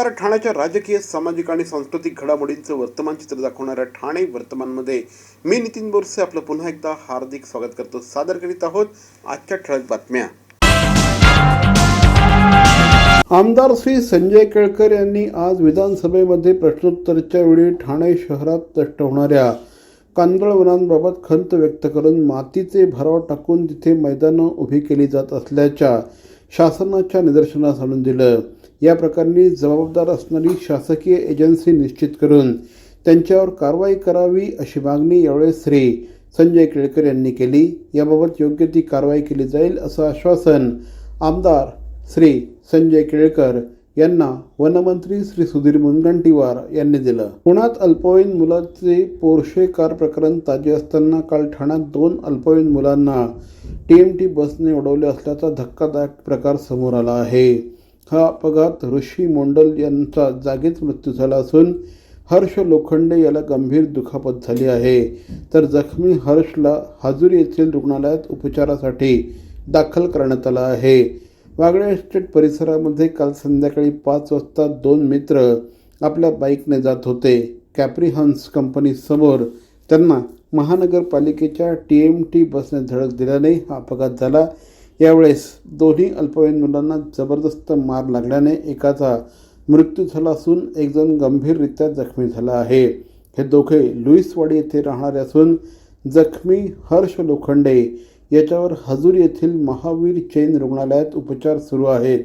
नमस्कार ठाण्याच्या राजकीय सामाजिक आणि सांस्कृतिक घडामोडींचं वर्तमान चित्र दाखवणाऱ्या ठाणे वर्तमानमध्ये मी नितीन बोरसे आपलं पुन्हा एकदा हार्दिक स्वागत करतो. सादर करीत आहोत आजच्या ठळक बातम्या. आमदार श्री संजय केळकर यांनी आज विधानसभेमध्ये प्रश्नोत्तराच्या वेळी ठाणे शहरात नष्ट होणाऱ्या कांदळवनांबाबत खंत व्यक्त करून मातीचे भराव टाकून तिथे मैदानं उभी केली जात असल्याच्या शासनाच्या निदर्शनास आणून दिलं. या प्रकरणी जबाबदार असणारी शासकीय एजन्सी निश्चित करून त्यांच्यावर कारवाई करावी अशी मागणी यावेळेस श्री संजय केळकर यांनी केली. याबाबत योग्य ती कारवाई केली जाईल असं आश्वासन आमदार श्री संजय केळकर यांना वनमंत्री श्री सुधीर मुनगंटीवार यांनी दिलं. पुण्यात अल्पवयीन मुलाचे पोर्शे कार प्रकरण ताजे असताना काल ठाण्यात दोन अल्पवयीन मुलांना टी एम टी बसने उडवले असल्याचा धक्कादायक प्रकार समोर आला आहे. हा अपघात ऋषी मोंडल यांचा जागीच मृत्यू झाला असून हर्ष लोखंडे याला गंभीर दुखापत झाली आहे. तर जखमी हर्षला हाजूर येथील रुग्णालयात उपचारासाठी दाखल करण्यात आला आहे. वागळे एस्टेट परिसरामध्ये काल संध्याकाळी पाच वाजता दोन मित्र आपल्या बाईकने जात होते. कॅप्रिहन्स कंपनीसमोर त्यांना महानगरपालिकेच्या टी एम टी बसने धडक दिल्याने हा अपघात झाला. यावेळेस दोन्ही अल्पवयीन मुलांना जबरदस्त मार लागल्याने एकाचा मृत्यू झाला असून एकजण गंभीररित्या जखमी झाला आहे. हे दोघे लुईसवाडी येथे राहणारे असून जखमी हर्ष लोखंडे याच्यावर हजूर येथील महावीर जैन रुग्णालयात उपचार सुरू आहेत.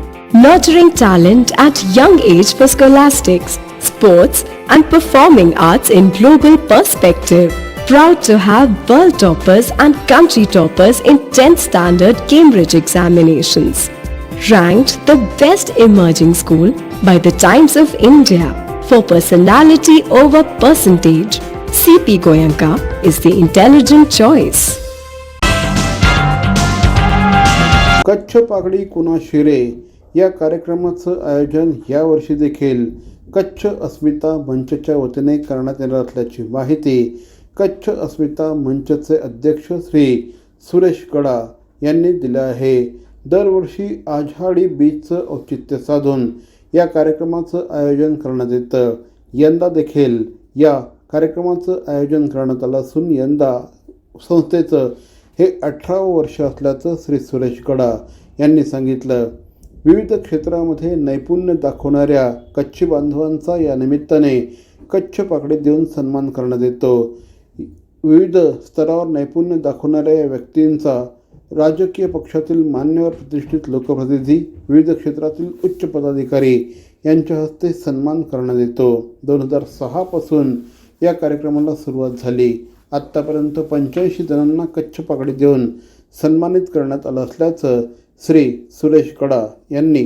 Nurturing talent at young age for scholastics, sports, and performing arts in global perspective. Proud to have world toppers and country toppers in 10th standard Cambridge examinations. Ranked the best emerging school by the Times of India for personality over percentage. CP Goyanka is the intelligent choice. Kutch पागडी कुणा शिरे या कार्यक्रमाचं आयोजन यावर्षी देखील कच्छ अस्मिता मंचच्या वतीने करण्यात येणार असल्याची माहिती कच्छ अस्मिता मंचचे अध्यक्ष श्री सुरेश कडा यांनी दिलं आहे. दरवर्षी आझाडी बीचचं औचित्य साधून या कार्यक्रमाचं आयोजन करण्यात येतं. यंदा देखील या कार्यक्रमाचं आयोजन करण्यात आलं असून यंदा संस्थेचं हे अठरावं वर्ष असल्याचं श्री सुरेश कडा यांनी सांगितलं. विविध क्षेत्रामध्ये नैपुण्य दाखवणाऱ्या कच्छ बांधवांचा या निमित्ताने कच्छ पाकडी देऊन सन्मान करण्यात येतो. विविध स्तरावर नैपुण्य दाखवणाऱ्या या व्यक्तींचा राजकीय पक्षातील मान्यवर प्रतिष्ठित लोकप्रतिनिधी विविध क्षेत्रातील उच्च पदाधिकारी यांच्या हस्ते सन्मान करण्यात येतो. दोन हजार सहापासून या कार्यक्रमाला सुरुवात झाली. आत्तापर्यंत पंच्याऐंशी जणांना कच्छ पाकडी देऊन सन्मानित करण्यात आलं असल्याचं श्री सुरेश कडा यांनी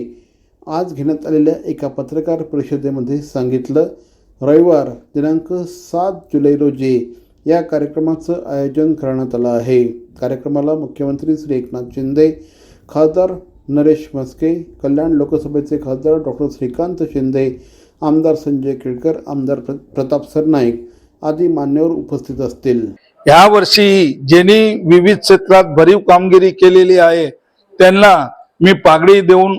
आज घेण्यात आलेल्या एका पत्रकार परिषदेमध्ये सांगितलं रविवार दिनांक सात जुलै रोजी या कार्यक्रमाचं आयोजन करण्यात आलं आहे. कार्यक्रमाला मुख्यमंत्री श्री एकनाथ शिंदे खासदार नरेश म्हस्के कल्याण लोकसभेचे खासदार डॉक्टर श्रीकांत शिंदे आमदार संजय केळकर आमदार प्र प्रताप सरनाईक आदी मान्यवर उपस्थित असतील. ह्या वर्षी ज्यांनी विविध क्षेत्रात भरीव कामगिरी केलेली आहे त्यांना मी पागडी देऊन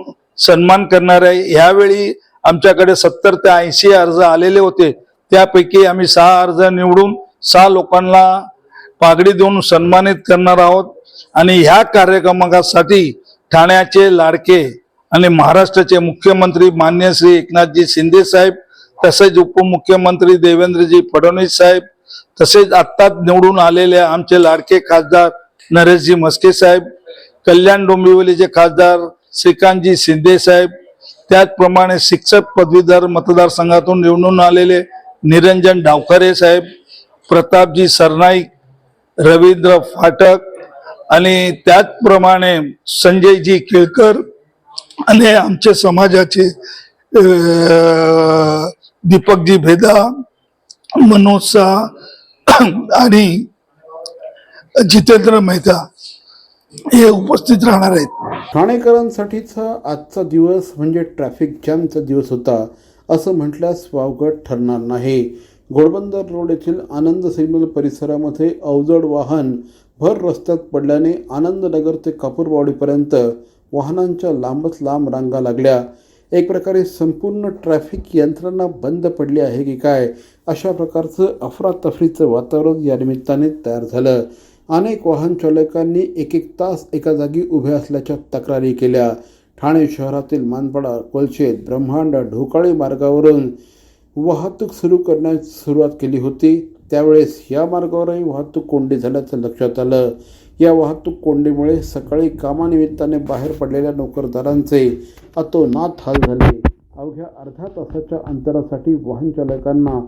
सन्मान करणार आहे. यावेळी आमच्याकडे सत्तर ते ऐंशी अर्ज आलेले होते. त्यापैकी आम्ही सहा अर्ज निवडून सहा लोकांना पागडी देऊन सन्मानित करणार आहोत. आणि ह्या कार्यक्रमासाठी ठाण्याचे लाडके आणि महाराष्ट्राचे मुख्यमंत्री मान्य श्री एकनाथजी शिंदे साहेब तसेच उपमुख्यमंत्री देवेंद्रजी फडणवीस साहेब तसेच आत्ताच निवडून आलेले आमचे लाडके खासदार नरेशजी म्हस्के साहेब कल्याण डोंबिवलीचे खासदार श्रीकांतजी शिंदे साहेब त्याचप्रमाणे शिक्षक पदवीधर मतदारसंघातून निवडून आलेले निरंजन डावखरे साहेब प्रतापजी सरनाईक रवींद्र फाटक आणि त्याचप्रमाणे संजयजी केळकर आणि आमच्या समाजाचे दीपकजी भेदा मनोज शाह आणि जितेंद्र मेहता. हे उपस्थित राहणार आहेत. ठाणेकरांसाठीचा आजचा दिवस म्हणजे ट्रॅफिक जॅमचा दिवस होता असं म्हटल्यास वावगट ठरणार नाही. घोडबंदर रोड येथील आनंद सिग्नल परिसरामध्ये अवजड वाहन भर रस्त्यात पडल्याने आनंदनगर ते कापूरवाडीपर्यंत वाहनांच्या लांबच लांब रांगा लागल्या. एक प्रकारे संपूर्ण ट्रॅफिक यंत्रणा बंद पडली आहे की काय अशा प्रकारचं अफरातफरीचं वातावरण या निमित्ताने तयार झालं. अनेक वाहन चालकांनी एक एक तास एका जागी उभे असल्याच्या तक्रारी केल्या. ठाणे शहरातील मानपाडा कोलशेत ब्रह्मांड ढोकाळे मार्गावरून वाहतूक सुरू करण्यास सुरुवात केली होती. त्यावेळेस या मार्गावरही वाहतूक कोंडी झाल्याचं लक्षात आलं. या वाहतूक कोंडीमुळे सकाळी कामानिमित्ताने बाहेर पडलेल्या नोकरदारांचे अतोनात हाल झाले. अवघ्या अर्ध्या तासाच्या अंतरासाठी वाहन चालकांना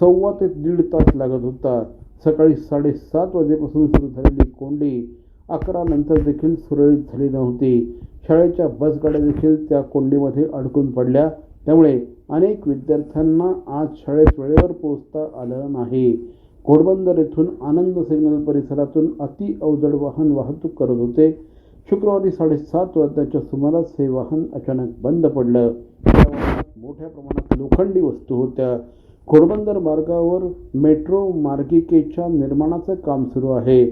सव्वा ते दीड तास लागत होता. सकाळी साडेसात वाजेपासून सुरू झालेली कोंडी अकरा नंतर देखील सुरळीत झाली नव्हती. शाळेच्या बसगाड्या देखील त्या कोंडीमध्ये अडकून पडल्या. त्यामुळे अनेक विद्यार्थ्यांना आज शाळेत वेळेवर पोहोचता आलं नाही. घोडबंदर येथून आनंद सिग्नल परिसरातून अति अवजड वाहन वाहतूक करत होते. शुक्रवारी साडेसात वाजण्याच्या सुमारास हे वाहन अचानक बंद पडलं. त्या वाहनात मोठ्या प्रमाणात लोखंडी वस्तू होत्या. घोडबंदर मार्गावर मेट्रो मार्गिकेच्या निर्माणाचं काम सुरू आहे.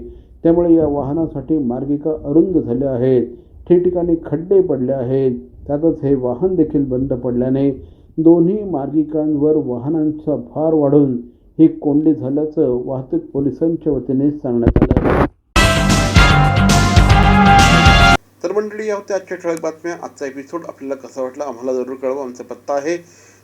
त्यामुळे या वाहनासाठी मार्गिका अरुंद झाल्या आहेत. ठिकठिकाणी खड्डे पडले आहेत. त्यातच हे वाहन देखील बंद पडल्याने दोन्ही मार्गिकांवर वाहनांचा भार वाढून ही कोंडी झाल्याचं वाहतूक पोलिसांच्या वतीने सांगण्यात आलं तर मंडळी या होत्या आजच्या ठळक बातम्या. आजचा एपिसोड आपल्याला कसा वाटला आम्हाला जरूर कळवा. आमचा पत्ता आहे